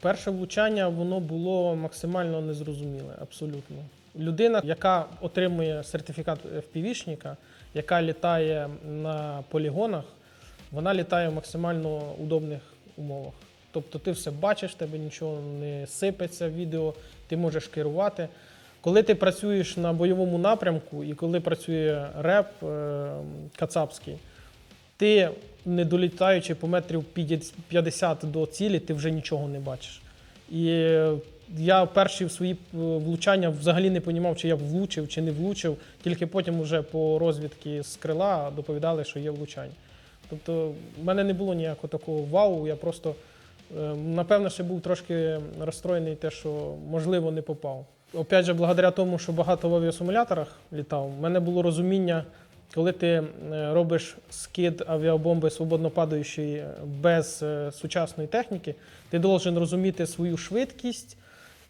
Перше влучання воно було максимально незрозуміле, абсолютно. Людина, яка отримує сертифікат FPV-шника, яка літає на полігонах, вона літає в максимально удобних умовах. Тобто ти все бачиш, тебе нічого не сипеться в відео, ти можеш керувати. Коли ти працюєш на бойовому напрямку і коли працює реп е, кацапський, ти, не долітаючи по метрів 50 до цілі, ти вже нічого не бачиш. І е, я перші в свої е, влучання взагалі не розумів, чи я влучив, чи не влучив. Тільки потім вже по розвідці з крила доповідали, що є влучання. Тобто в мене не було ніякого такого вау, я просто, е, напевно, ще був трошки розстроєний те, що можливо не попав. Опять же, благодаря тому, що багато в авіасимуляторах літав, в мене було розуміння, коли ти е, робиш скид авіабомби свободно падаючої без е, сучасної техніки, ти должен розуміти свою швидкість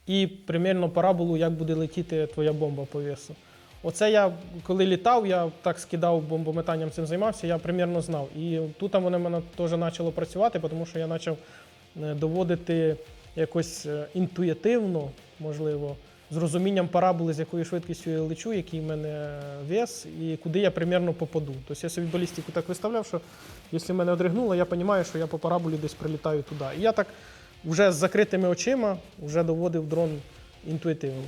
і примірно параболу, як буде летіти твоя бомба по весу. Оце я, коли літав, я так скидав бомбометанням цим займався, я примірно знав. І тут воно в мене теж почало працювати, тому що я почав е, доводити якось е, інтуїтивно, можливо, з розумінням параболи, з якою швидкістю я лечу, який в мене вес, і куди я примірно попаду. Тобто я собі балістику так виставляв, що якщо мене одригнуло, я розумію, що я по параболі десь прилітаю туди. І я так вже з закритими очима вже доводив дрон інтуїтивно.